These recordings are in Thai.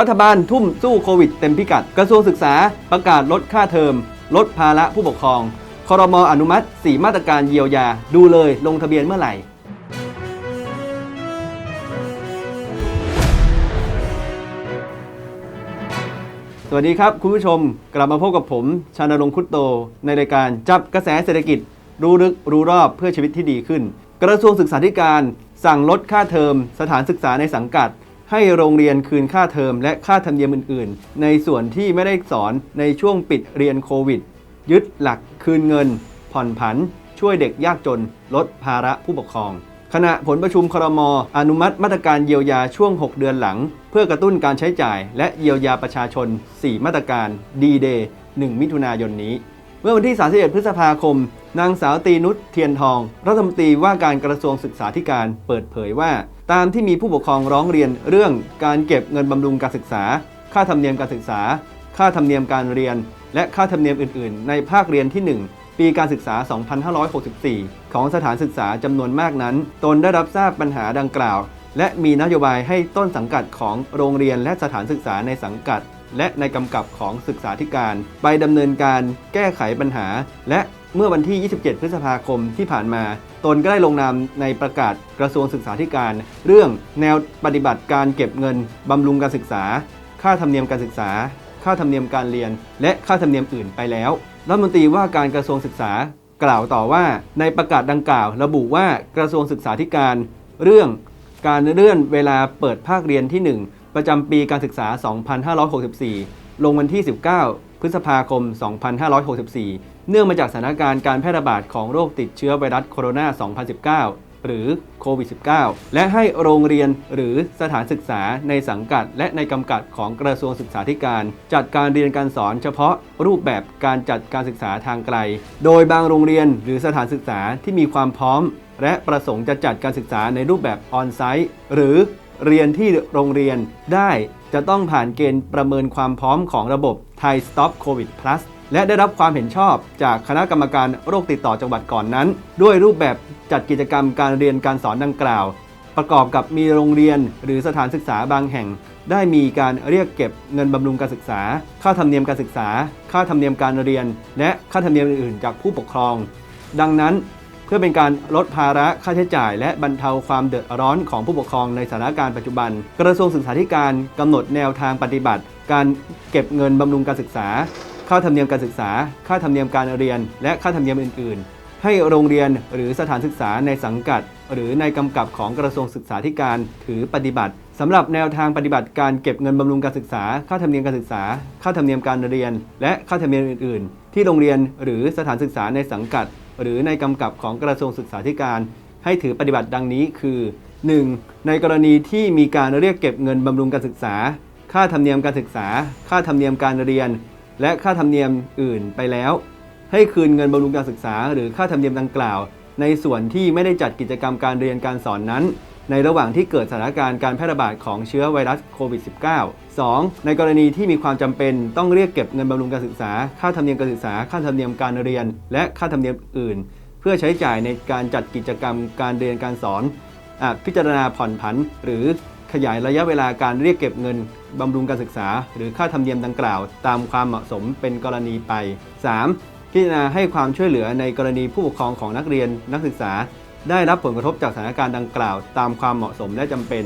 รัฐบาลทุ่มสู้โควิดเต็มพิกัด กระทรวงศึกษาประกาศลดค่าเทอม ลดภาระผู้ปกครอง ครมอนุมัติ 4 มาตรการเยียวยา ดูเลยลงทะเบียนเมื่อไหร่ สวัสดีครับคุณผู้ชมกลับมาพบกับผม ชานรงค์คุตโต ในรายการจับกระแสเศรษฐกิจ รู้ลึกรู้รอบเพื่อชีวิตที่ดีขึ้น กระทรวงศึกษาธิการ สั่งลดค่าเทอม สถานศึกษาในสังกัด ให้โรงเรียนคืนค่าเทอมและค่าธรรมเนียมอื่น ๆ ในส่วนที่ไม่ได้สอนในช่วงปิดเรียนโควิด ยึดหลักคืนเงิน ผ่อนผัน ช่วยเด็กยากจน ลดภาระผู้ปกครอง ขณะผลประชุมครมอนุมัติมาตรการเยียวยาช่วง 6 เดือนหลัง เพื่อกระตุ้นการใช้จ่าย และเยียวยาประชาชน 4 มาตรการดีเดย์1มิถุนายนนี้เมื่อวันที่ 31 พฤษภาคม นางสาวตีนุชเทียนทอง รัฐมนตรีว่าการกระทรวงศึกษาธิการเปิดเผยว่า ตามที่มีผู้ปกครองร้องเรียนเรื่องการเก็บเงินบำรุงการศึกษา ค่าธรรมเนียมการศึกษา ค่าธรรมเนียมการเรียน และค่าธรรมเนียมอื่น ๆ ในภาคเรียนที่ 1 ปีการศึกษา 2564 ของสถานศึกษาจำนวนมากนั้น ตนได้รับทราบปัญหาดังกล่าว และมีนโยบายให้ต้นสังกัดของโรงเรียนและสถานศึกษาในสังกัด และในกำกับของศึกษาธิการ ไปดำเนินการแก้ไขปัญหา และ เมื่อวันที่ 27 พฤษภาคมที่ผ่านมา ตนก็ได้ลงนามในประกาศกระทรวงศึกษาธิการ เรื่องแนวปฏิบัติการเก็บเงินบำรุงการศึกษา ค่าธรรมเนียมการศึกษา ค่าธรรมเนียมการเรียน และค่าธรรมเนียมอื่นไปแล้วรัฐมนตรีว่าการกระทรวงศึกษากล่าวต่อว่าในประกาศดังกล่าว ระบุว่ากระทรวงศึกษาธิการ เรื่องการเลื่อนเวลาเปิดภาคเรียนที่ 1 ประจำปีการศึกษา 2564 ลงวันที่ 19 พฤษภาคม 2564 เนื่องมาจากสถานการณ์การแพร่ระบาดของโรคติดเชื้อไวรัสโคโรนา 2019 หรือโควิด -19 และให้โรงเรียนหรือสถานศึกษาในสังกัด และในกำกับของกระทรวงศึกษาธิการ จัดการเรียนการสอนเฉพาะรูปแบบการจัดการศึกษาทางไกล โดยบางโรงเรียนหรือสถานศึกษาที่มีความพร้อม และประสงค์จะจัดการศึกษาในรูปแบบออนไซต์หรือเรียนที่โรงเรียนได้จะต้องผ่านเกณฑ์ประเมินความพร้อมของระบบไทย Stop COVID Plus และได้รับความเห็นชอบจากคณะกรรมการโรคติดต่อจังหวัดก่อนนั้น ด้วยรูปแบบจัดกิจกรรมการเรียนการสอนดังกล่าว ประกอบกับมีโรงเรียนหรือสถานศึกษาบางแห่ง ได้มีการเรียกเก็บเงินบำรุงการศึกษา ค่าธรรมเนียมการศึกษา ค่าธรรมเนียมการเรียน และค่าธรรมเนียมอื่นๆ จากผู้ปกครอง ดังนั้นเพื่อเป็นการลดภาระค่าใช้จ่าย และบรรเทาความเดือดร้อนของผู้ปกครองในสถานการณ์ปัจจุบัน กระทรวงศึกษาธิการกำหนดแนวทางปฏิบัติ การเก็บเงินบำรุงการศึกษา ค่าธรรมเนียมการศึกษา ค่าธรรมเนียมการเรียน และค่าธรรมเนียมอื่น ๆ ให้โรงเรียนหรือสถานศึกษาในสังกัด หรือในกำกับของกระทรวงศึกษาธิการถือปฏิบัติสำหรับแนวทางปฏิบัติการเก็บเงินบำรุงการศึกษา ค่าธรรมเนียมการศึกษา ค่าธรรมเนียมการเรียน และค่าธรรมเนียมอื่น ๆ ที่โรงเรียนหรือสถานศึกษาในสังกัด หรือในกำกับของกระทรวงศึกษาธิการ ให้ถือปฏิบัติดังนี้คือ 1. ในกรณีที่มีการเรียกเก็บเงินบำรุงการศึกษา ค่าธรรมเนียมการศึกษา ค่าธรรมเนียมการเรียน และค่าธรรมเนียมอื่นไปแล้ว ให้คืนเงินบำรุงการศึกษา หรือค่าธรรมเนียมดังกล่าว ในส่วนที่ไม่ได้จัดกิจกรรมการเรียนการสอนนั้น ในระหว่างที่เกิดสถานการณ์การแพร่ระบาดของเชื้อไวรัสโควิด -19 2. ในกรณีที่มีความจำเป็นต้องเรียกเก็บเงินบำรุงการศึกษา ค่าธรรมเนียมการศึกษา ค่าธรรมเนียมการเรียน และค่าธรรมเนียมอื่น เพื่อใช้จ่ายในการจัดกิจกรรมการเรียนการสอนอพิจารณาผ่อนผันหรือ ยายระยะเวลาการเรียกเก็บเงินบำรุงการศึกษา หรือค่าธรรมเนียมดังกล่าว ตามความเหมาะสมเป็นกรณีไป 3. พิจารณาให้ความช่วยเหลือในกรณีผู้ปกครองของนักเรียนนักศึกษา ได้รับผลกระทบจากสถานการณ์ดังกล่าว ตามความเหมาะสมและจำเป็น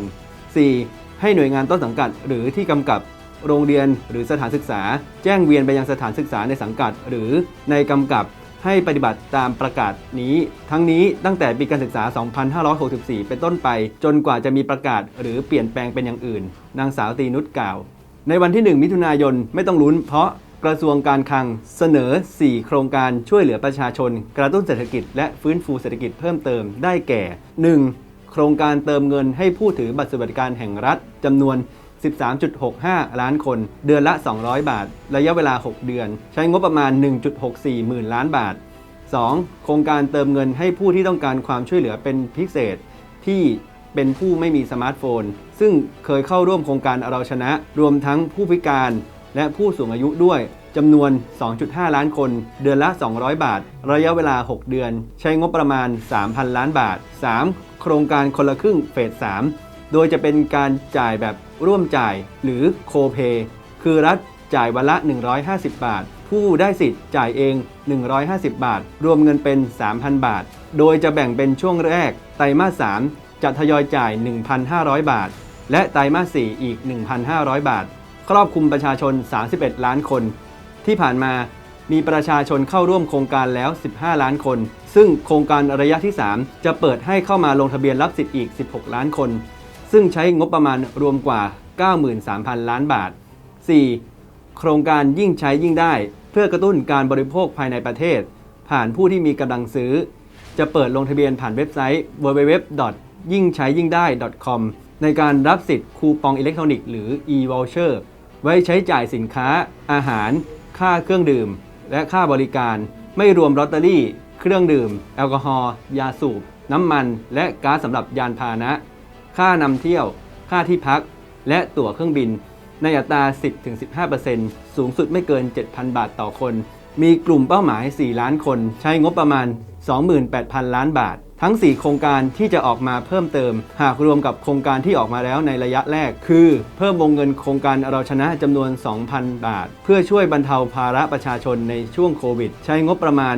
4. ให้หน่วยงานต้นสังกัด หรือที่กำกับโรงเรียนหรือสถานศึกษา แจ้งเวียนไปยังสถานศึกษาในสังกัด หรือในกำกับ ให้ปฏิบัติตามประกาศนี้ ทั้งนี้ตั้งแต่ปีการศึกษา 2564 เป็นต้นไป จนกว่าจะมีประกาศหรือเปลี่ยนแปลงเป็นอย่างอื่น นางสาวตีนุชกล่าว ในวันที่ 1 มิถุนายนไม่ต้องลุ้น เพราะกระทรวงการคลังเสนอ 4 โครงการช่วยเหลือประชาชน กระตุ้นเศรษฐกิจและฟื้นฟูเศรษฐกิจเพิ่มเติมได้แก่ 1. โครงการเติมเงินให้ผู้ถือบัตรสวัสดิการแห่งรัฐจำนวน 13.65 ล้านคน เดือนละ 200 บาท ระยะเวลา 6 เดือน ใช้งบประมาณ 1.64 หมื่นล้านบาท 2. โครงการเติมเงินให้ผู้ที่ต้องการความช่วยเหลือเป็นพิเศษ ที่เป็นผู้ไม่มีสมาร์ทโฟน ซึ่งเคยเข้าร่วมโครงการเราชนะ รวมทั้งผู้พิการและผู้สูงอายุด้วยจำนวน 2.5 ล้านคน เดือนละ 200 บาท ระยะเวลา 6 เดือน ใช้งบประมาณ 3,000 ล้านบาท 3. โครงการคนละครึ่งเฟส 3 โดยจะเป็นการจ่ายแบบร่วมจ่ายหรือโคเ a y คือรัฐจ่ายวันละ 150 บาท ผู้ได้สิทธิ์จ่ายเอง 150 บาท รวมเงินเป็น 3,000 บาท โดยจะแบ่งเป็นช่วงแรก ไตรมาส 3 จะทยอยจ่าย 1,500 บาท และไตรมาส 4 อีก 1,500 บาท ครอบคลุมประชาชน 31 ล้านคน ที่ผ่านมามีประชาชนเข้าร่วมโครงการแล้ว 15 ล้านคน ซึ่งโครงการระยะที่ 3 จะเปิดให้เข้ามาลงทะเบียนรับสิทธิ์อีก 16 ล้านคน ซึ่งใช้งบประมาณรวมกว่า 93,000 ล้านบาท 4. โครงการยิ่งใช้ยิ่งได้ เพื่อกระตุ้นการบริโภคภายในประเทศ ผ่านผู้ที่มีกำลังซื้อ จะเปิดลงทะเบียนผ่านเว็บไซต์ www. ยิ่งใช้ยิ่งได้ .com ในการรับสิทธิ์คูปองอิเล็กทรอนิกส์หรือ e-voucher ไว้ใช้จ่ายสินค้า อาหาร ค่าเครื่องดื่ม และค่าบริการ ไม่รวมลอตเตอรี่ เครื่องดื่ม แอลกอฮอล์ ยาสูบ น้ำมัน และก๊าซสำหรับยานพาหนะ ค่านำเที่ยว ค่าที่พัก และตั๋วเครื่องบิน ในอัตรา 10-15%สูงสุดไม่เกิน 7,000 บาทต่อคน มีกลุ่มเป้าหมาย 4 ล้านคน ใช้งบประมาณ 28,000 ล้านบาท ทั้ง 4 โครงการที่จะออกมาเพิ่มเติม หากรวมกับโครงการที่ออกมาแล้วในระยะแรก คือ เพิ่มวงเงินโครงการเราชนะจำนวน 2,000 บาท เพื่อช่วยบรรเทาภาระประชาชนในช่วงโควิด ใช้งบประมาณ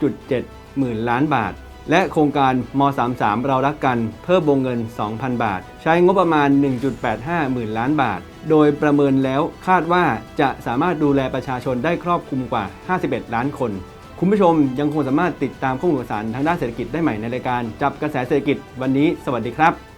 6.7 หมื่นล้านบาท และโครงการม 33 เรารักกัน เพิ่มวงเงิน 2,000 บาท ใช้งบประมาณ 1.85 หมื่นล้านบาท โดยประเมินแล้วคาดว่าจะสามารถดูแลประชาชนได้ครอบคลุมกว่า 51 ล้านคน คุณผู้ชมยังคงสามารถติดตามข้อมูลข่าวสารทางด้านเศรษฐกิจได้ใหม่ในรายการจับกระแสเศรษฐกิจวันนี้ สวัสดีครับ